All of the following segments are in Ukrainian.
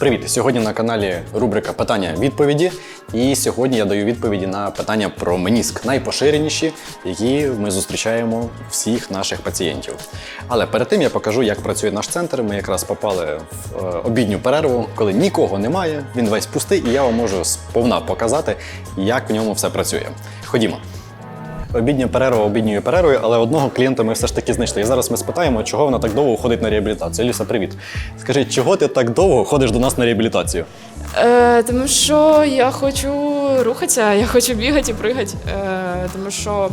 Привіт! Сьогодні на каналі рубрика Питання-відповіді. І сьогодні я даю відповіді на питання про меніск, найпоширеніші, які ми зустрічаємо всіх наших пацієнтів. Але перед тим я покажу, як працює наш центр. Ми якраз попали в е, обідню перерву, коли нікого немає, він весь пустий, і я вам можу сповна показати, як в ньому все працює. Ходімо. Обідня перерва обідньою перервою, але одного клієнта ми все ж таки знайшли. І зараз ми спитаємо, чого вона так довго ходить на реабілітацію. Ліса, привіт. Скажи, чого ти так довго ходиш до нас на реабілітацію? Е, тому що я хочу рухатися, я хочу бігати і пригати. Е, тому що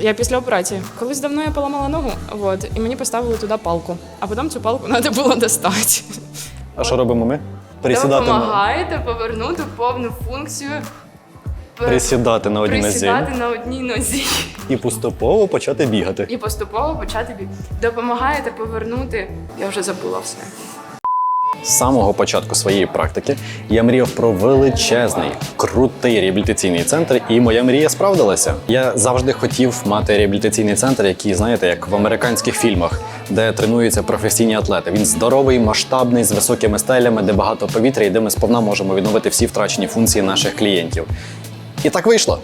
я після операції. Колись давно я поламала ногу, от, і мені поставили туди палку. А потім цю палку треба було достати. А що робимо ми? Присідати Допомагаєте повернути повну функцію. Пер- присідати на одній нозі присідати на одній нозі і поступово почати бігати. і поступово почати бігти. Допомагаєте повернути. Я вже забула все. З самого початку своєї практики я мріяв про величезний, крутий реабілітаційний центр, і моя мрія справдилася. Я завжди хотів мати реабілітаційний центр, який, знаєте, як в американських фільмах, де тренуються професійні атлети. Він здоровий, масштабний, з високими стелями, де багато повітря, і де ми сповна можемо відновити всі втрачені функції наших клієнтів. І так вийшло.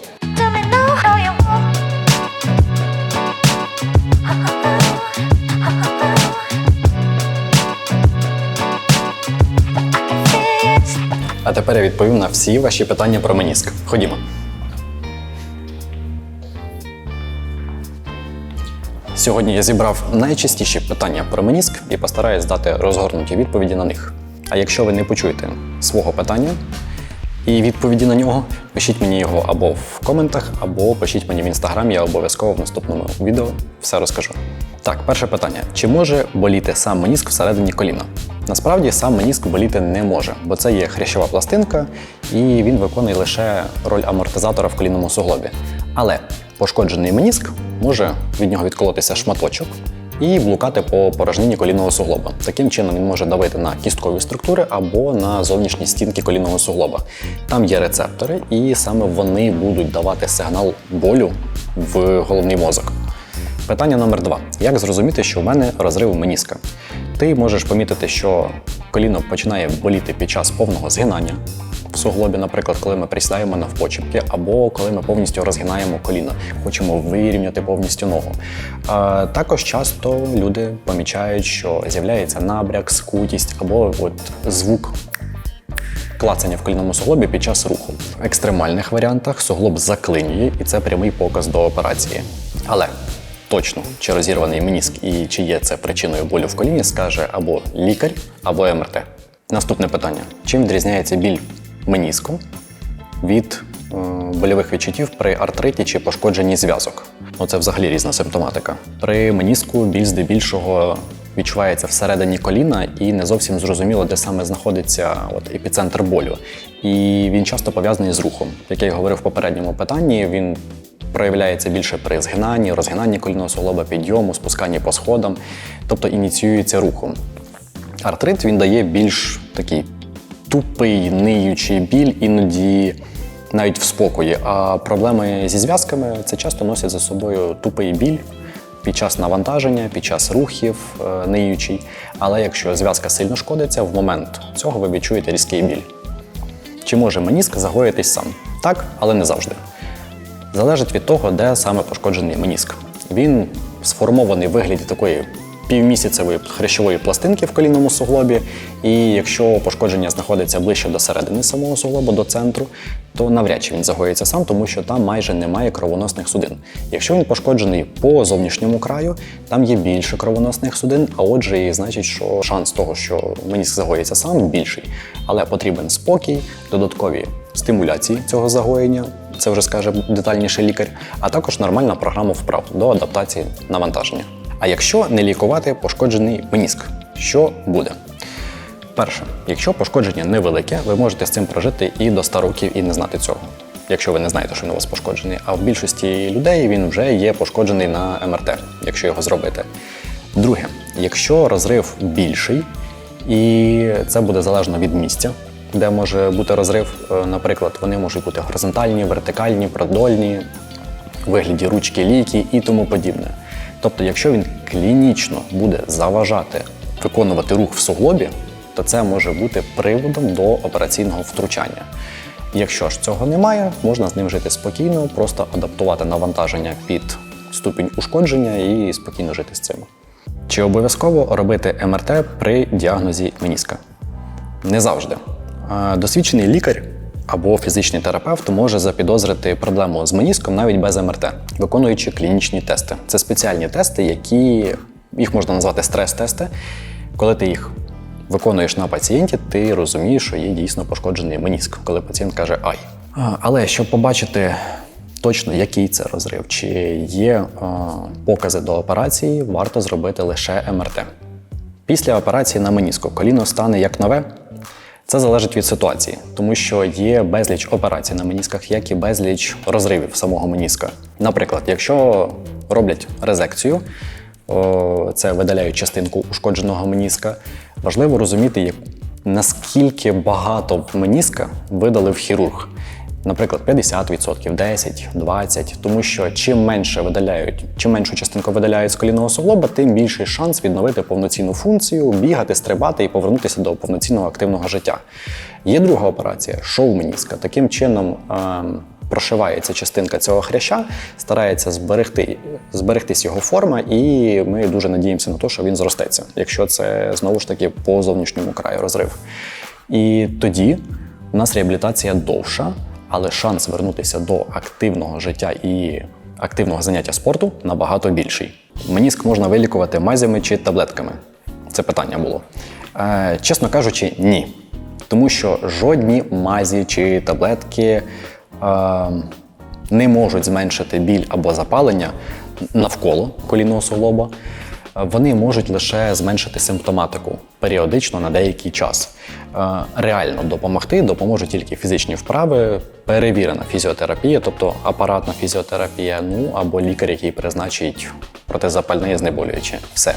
А тепер я відповім на всі ваші питання про меніск. Ходімо. Сьогодні я зібрав найчастіші питання про меніск і постараюсь дати розгорнуті відповіді на них. А якщо ви не почуєте свого питання і відповіді на нього, пишіть мені його або в коментах, або пишіть мені в інстаграмі, я обов'язково в наступному відео все розкажу. Так, перше питання: чи може боліти сам меніск всередині коліна? Насправді сам меніск боліти не може, бо це є хрящова пластинка, і він виконує лише роль амортизатора в колінному суглобі. Але пошкоджений меніск може від нього відколотися шматочок і блукати по порожнині колінного суглоба. Таким чином він може давити на кісткові структури або на зовнішні стінки колінного суглоба. Там є рецептори, і саме вони будуть давати сигнал болю в головний мозок. Питання номер два: як зрозуміти, що в мене розрив меніска? Ти можеш помітити, що коліно починає боліти під час повного згинання суглобі, наприклад, коли ми присідаємо навпочепки, або коли ми повністю розгинаємо коліно, хочемо вирівняти повністю ногу. А, також часто люди помічають, що з'являється набряк, скутість або от звук клацання в колінному суглобі під час руху. В екстремальних варіантах суглоб заклинює, і це прямий показ до операції. Але точно, чи розірваний меніск і чи є це причиною болю в коліні, скаже або лікар, або МРТ. Наступне питання: чим відрізняється біль меніску від е, больових відчуттів при артриті чи пошкодженні зв'язок? Ну, це взагалі різна симптоматика. При меніску біль здебільшого відчувається всередині коліна і не зовсім зрозуміло, де саме знаходиться от, епіцентр болю. І він часто пов'язаний з рухом. Як я й говорив в попередньому питанні, він проявляється більше при згинанні, розгинанні колінного суглоба, підйому, спусканні по сходам, тобто ініціюється рухом. Артрит він дає більш такий тупий, ниючий біль, іноді навіть в спокої. А проблеми зі зв'язками це часто носять за собою тупий біль під час навантаження, під час рухів, е, ниючий. Але якщо зв'язка сильно шкодиться, в момент цього ви відчуєте різкий біль. Чи може меніск загоїтись сам? Так, але не завжди. Залежить від того, де саме пошкоджений меніск. Він сформований в вигляді такої півмісяцевої хрящової пластинки в колінному суглобі. І якщо пошкодження знаходиться ближче до середини самого суглобу, до центру, то навряд чи він загоїться сам, тому що там майже немає кровоносних судин. Якщо він пошкоджений по зовнішньому краю, там є більше кровоносних судин, а отже, і значить, що шанс того, що меніск загоїться сам, більший. Але потрібен спокій, додаткові стимуляції цього загоєння, це вже скаже детальніше лікар, а також нормальна програма вправ до адаптації навантаження. А якщо не лікувати пошкоджений меніск, що буде? Перше, якщо пошкодження невелике, ви можете з цим прожити і до 100 років і не знати цього. Якщо ви не знаєте, що він у вас пошкоджений. А в більшості людей він вже є пошкоджений на МРТ, якщо його зробити. Друге, якщо розрив більший, і це буде залежно від місця, де може бути розрив. Е, Наприклад, вони можуть бути горизонтальні, вертикальні, продольні, вигляді ручки ліки і тому подібне. Тобто, якщо він клінічно буде заважати виконувати рух в суглобі, то це може бути приводом до операційного втручання. Якщо ж цього немає, можна з ним жити спокійно, просто адаптувати навантаження під ступінь ушкодження і спокійно жити з цим. Чи обов'язково робити МРТ при діагнозі меніска? Не завжди. Досвідчений лікар або фізичний терапевт може запідозрити проблему з меніском навіть без МРТ, виконуючи клінічні тести. Це спеціальні тести, які їх можна назвати стрес-тести. Коли ти їх виконуєш на пацієнті, ти розумієш, що є дійсно пошкоджений меніск, коли пацієнт каже ай. Але щоб побачити точно, який це розрив, чи є е, покази до операції, варто зробити лише МРТ. Після операції на меніску коліно стане як нове. Це залежить від ситуації, тому що є безліч операцій на менісках, як і безліч розривів самого меніска. Наприклад, якщо роблять резекцію, це видаляють частинку ушкодженого меніска, важливо розуміти, наскільки багато меніска видалив хірург. Наприклад, 50%, 10, 20, тому що чим менше видаляють, чим меншу частинку видаляють з колінного суглоба, тим більший шанс відновити повноцінну функцію, бігати, стрибати і повернутися до повноцінного активного життя. Є друга операція шоу меніска. Таким чином ем, прошивається частинка цього хряща, старається зберегти, зберегтись його форма, і ми дуже надіємося на те, що він зростеться, якщо це знову ж таки по зовнішньому краю розрив. І тоді у нас реабілітація довша, але шанс вернутися до активного життя і активного заняття спорту набагато більший. Меніск можна вилікувати мазями чи таблетками. Це питання було. Е, чесно кажучи, ні. Тому що жодні мазі чи таблетки е, не можуть зменшити біль або запалення навколо колінного суглоба. Вони можуть лише зменшити симптоматику періодично на деякий час. Е, Реально допомогти допоможуть тільки фізичні вправи, перевірена фізіотерапія, тобто апаратна фізіотерапія, ну або лікар, який призначить протизапальне і знеболююче. Все.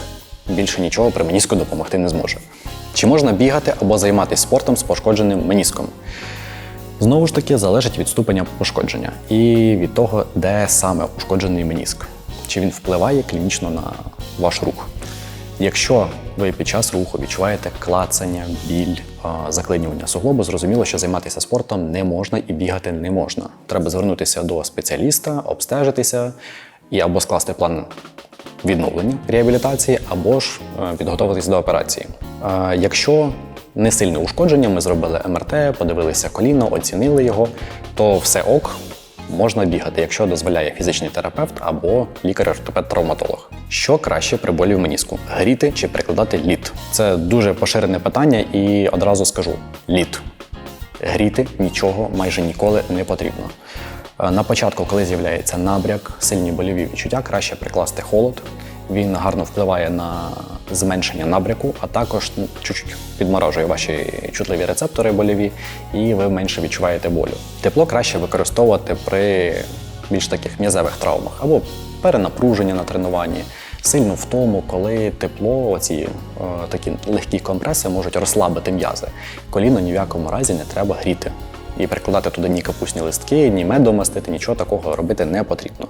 Більше нічого при меніску допомогти не зможе. Чи можна бігати або займатися спортом з пошкодженим меніском? Знову ж таки, залежить від ступеня пошкодження і від того, де саме ушкоджений меніск. Чи він впливає клінічно на ваш рух. Якщо ви під час руху відчуваєте клацання, біль, заклинювання суглобу, зрозуміло, що займатися спортом не можна і бігати не можна. Треба звернутися до спеціаліста, обстежитися і або скласти план відновлення реабілітації, або ж е, підготуватись до операції. Якщо не сильне ушкодження, ми зробили МРТ, подивилися коліно, оцінили його, то все ок, можна бігати, якщо дозволяє фізичний терапевт або лікар-ортопед-травматолог. Що краще при болі в меніску? Гріти чи прикладати лід? Це дуже поширене питання, і одразу скажу: лід. Гріти нічого майже ніколи не потрібно. Е, На початку, коли з'являється набряк, сильні больові відчуття, краще прикласти холод. Він гарно впливає на зменшення набряку, а також ну, чуть-чуть підморожує ваші чутливі рецептори больові, і ви менше відчуваєте болю. Тепло краще використовувати при більш таких м'язевих травмах або перенапруження на тренуванні, сильну втому, коли тепло, оці е, такі легкі компреси можуть розслабити м'язи. Коліно ні в якому разі не треба гріти. І прикладати туди ні капусні листки, ні медом мастити, нічого такого робити не потрібно.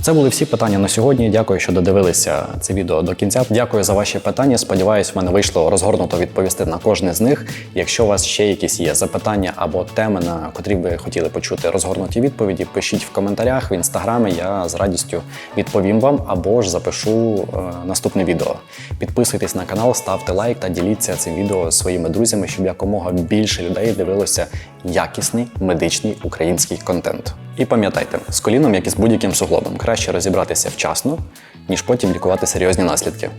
Це були всі питання на сьогодні. Дякую, що додивилися це відео до кінця. Дякую за ваші питання. Сподіваюсь, в мене вийшло розгорнуто відповісти на кожне з них. Якщо у вас ще якісь є запитання або теми, на котрі ви хотіли почути розгорнуті відповіді, пишіть в коментарях в інстаграмі. Я з радістю відповім вам або ж запишу е, наступне відео. Підписуйтесь на канал, ставте лайк та діліться цим відео зі своїми друзями, щоб якомога більше людей дивилося якісний медичний український контент. І пам'ятайте, з коліном, як і з будь-яким суглобом, краще розібратися вчасно, ніж потім лікувати серйозні наслідки.